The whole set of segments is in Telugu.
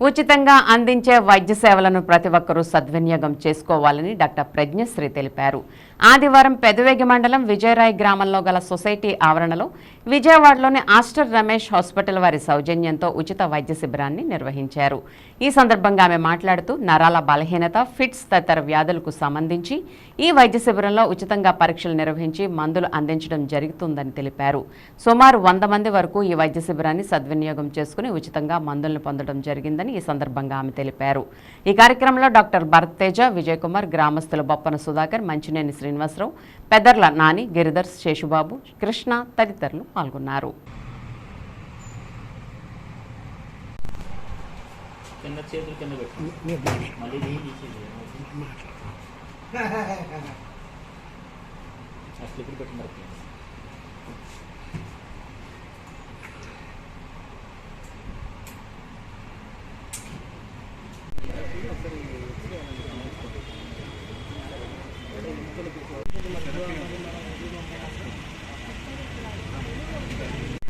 ఉచితంగా అందించే వైద్య సేవలను ప్రతి ఒక్కరూ సద్వినియోగం చేసుకోవాలని డాక్టర్ ప్రజ్ఞశ్రీ తెలిపారు. ఆదివారం పెదవేగి మండలం విజయరాయ్ గ్రామంలో గల సొసైటీ ఆవరణలో విజయవాడలోని ఆస్టర్ రమేష్ హాస్పిటల్ వారి సౌజన్యంతో ఉచిత వైద్య శిబిరాన్ని నిర్వహించారు. ఈ సందర్భంగా ఆమె మాట్లాడుతూ నరాల బలహీనత ఫిట్స్ తదితర వ్యాధులకు సంబంధించి ఈ వైద్య శిబిరంలో ఉచితంగా పరీక్షలు నిర్వహించి మందులు అందించడం జరుగుతుందని తెలిపారు. సుమారు వంద మంది వరకు ఈ వైద్య శిబిరాన్ని సద్వినియోగం చేసుకుని ఉచితంగా మందులను పొందడం జరిగిందని ఈ సందర్భంగా ఆమె తెలిపారు. ఈ కార్యక్రమంలో డాక్టర్ భరత్ తేజ విజయ్ కుమార్ గ్రామస్తులు బొప్పన సుధాకర్ మంచినేని శ్రీనివాసరావు పెదర్ల నాని గిరిధర్ శేషుబాబు కృష్ణ తదితరులు పాల్గొన్నారు. కింద చేతులు కింద పెట్టు. మళ్ళీ ఇది తీసేది ఆ స్లిప్పులు పెట్టినారు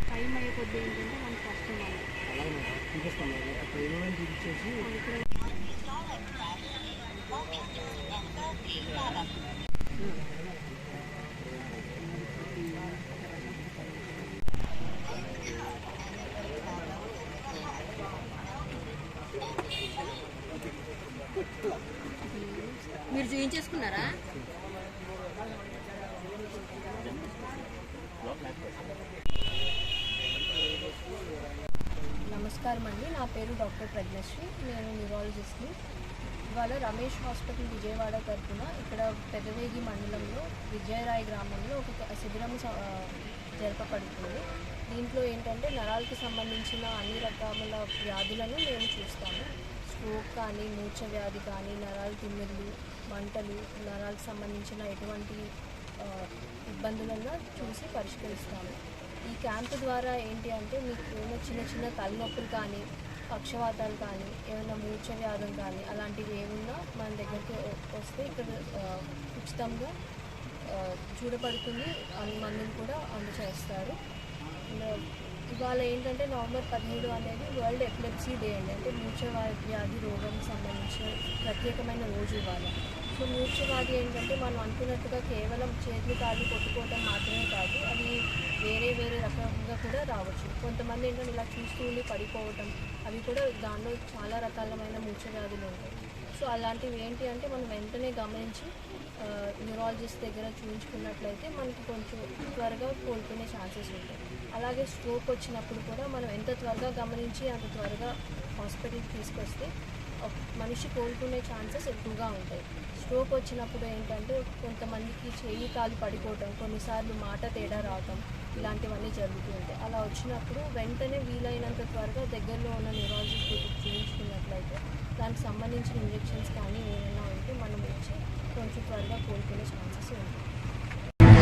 టైం అయ్యే కొద్ది ఏంటంటే మనకు కష్టం అవ్వదు. మీరు చూయించేసుకున్నారా నమస్కారం అండి నా పేరు డాక్టర్ ప్రజ్ఞశ్రీ. నేను న్యూరాలజిస్ట్ని. ఇవాళ రమేష్ హాస్పిటల్ విజయవాడ తరఫున ఇక్కడ పెదవేగి మండలంలో విజయరాయ్ గ్రామంలో ఒక శిబిరం జరపబడుతుంది. దీంట్లో ఏంటంటే నరాలకు సంబంధించిన అన్ని రకముల వ్యాధులను మేము చూస్తాము. కానీ మూర్ఛ వ్యాధి కానీ నరాలు తిమ్మిర్లు మంటలు నరాలకు సంబంధించిన ఎటువంటి ఇబ్బందులను చూసి పరిష్కరిస్తాము. ఈ క్యాంపు ద్వారా ఏంటి అంటే మీకు ఏమైనా చిన్న చిన్న తలనొప్పులు కానీ పక్షవాతాలు కానీ ఏమైనా మూర్ఛ వ్యాధం కానీ అలాంటివి ఏమున్నా మన దగ్గరికి వస్తే ఇక్కడ ఉచితంగా చూడబడుతుంది అన్ని మందులు కూడా అందచేస్తారు. అండ్ ఇవాళ ఏంటంటే నవంబర్ పదిహేడు అనేది వరల్డ్ ఎపిలెప్సీ డే అండి. అంటే మూర్ఛ వ్యాధి రోగం సంబంధించిన ప్రత్యేకమైన రోజు ఇవాళ. సో మూర్ఛ వ్యాధి ఏంటంటే మనం అనుకున్నట్టుగా కేవలం చేతులు కాళ్ళు కొట్టుకోవడం మాత్రమే కాదు అది వేరే వేరే రకంగా కూడా రావచ్చు. కొంతమంది ఏంటంటే ఇలా చూస్తూ ఉండి పడిపోవటం అవి కూడా దానిలో చాలా రకాలమైన మూర్ఛ వ్యాధులు ఉంటాయి. సో అలాంటివి ఏంటి అంటే మనం వెంటనే గమనించి న్యూరాలజిస్ట్ దగ్గర చూపించుకున్నట్లయితే మనకి కొంచెం త్వరగా కోలుకునే ఛాన్సెస్ ఉంటాయి. అలాగే స్ట్రోక్ వచ్చినప్పుడు కూడా మనం ఎంత త్వరగా గమనించి అంత త్వరగా హాస్పిటల్కి తీసుకొస్తే మనిషి కోలుకునే ఛాన్సెస్ ఎక్కువగా ఉంటాయి. స్ట్రోక్ వచ్చినప్పుడు ఏంటంటే కొంతమందికి చేయి కాలు పడిపోవటం కొన్నిసార్లు మాట తేడా రావటం ఇలాంటివన్నీ జరుగుతూ ఉంటాయి. అలా వచ్చినప్పుడు వెంటనే వీలైనంత త్వరగా దగ్గరలో ఉన్న న్యూరాలజిస్ట్ చూపించుకున్నట్లయితే దానికి సంబంధించిన ఇంజెక్షన్స్ కానీ ఏమైనా ఉంటే మనం ఇచ్చి కొంచెం త్వరగా కోలుకునే ఛాన్సెస్ ఉంటాయి.